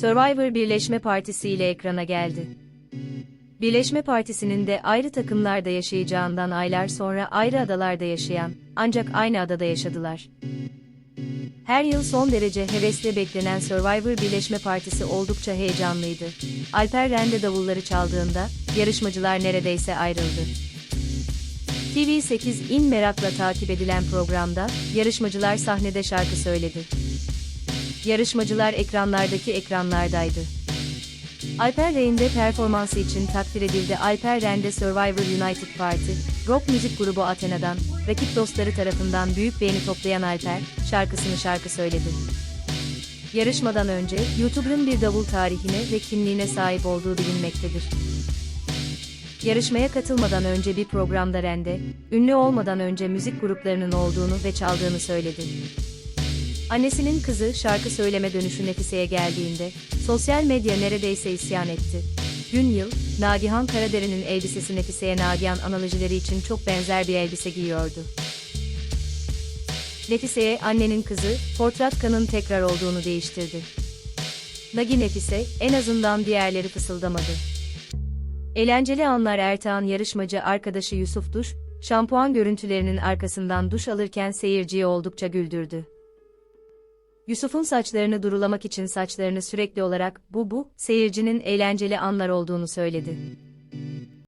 Survivor Birleşme Partisi ile ekrana geldi. Birleşme Partisi'nin de ayrı takımlarda yaşayacağından aylar sonra ayrı adalarda yaşayan, ancak aynı adada yaşadılar. Her yıl son derece hevesle beklenen Survivor Birleşme Partisi oldukça heyecanlıydı. Alper Rende davulları çaldığında, yarışmacılar neredeyse ayrıldı. TV8 in merakla takip edilen programda, yarışmacılar sahnede şarkı söyledi. Yarışmacılar ekranlardaki ekranlardaydı. Alper Rende performansı için takdir edildi. Alper Rende Survivor United Party, rock müzik grubu Athena'dan, rakip dostları tarafından büyük beğeni toplayan Alper, şarkısını şarkı söyledi. Yarışmadan önce, YouTuber'ın bir davul tarihine ve kimliğine sahip olduğu bilinmektedir. Yarışmaya katılmadan önce bir programda Rende, ünlü olmadan önce müzik gruplarının olduğunu ve çaldığını söyledi. Annesinin kızı şarkı söyleme dönüşü Nefise'ye geldiğinde, sosyal medya neredeyse isyan etti. Gün yıl, Nagihan Karadere'nin elbisesi Nefise'ye Nagihan analojileri için çok benzer bir elbise giyiyordu. Nefise'ye annenin kızı, Portratka'nın tekrar olduğunu değiştirdi. Nagi Nefise, en azından diğerleri fısıldamadı. Eğlenceli anlar Ertağan yarışmacı arkadaşı Yusuf Duş, şampuan görüntülerinin arkasından duş alırken seyirciyi oldukça güldürdü. Yusuf'un saçlarını durulamak için saçlarını sürekli olarak bu bu seyircinin eğlenceli anlar olduğunu söyledi.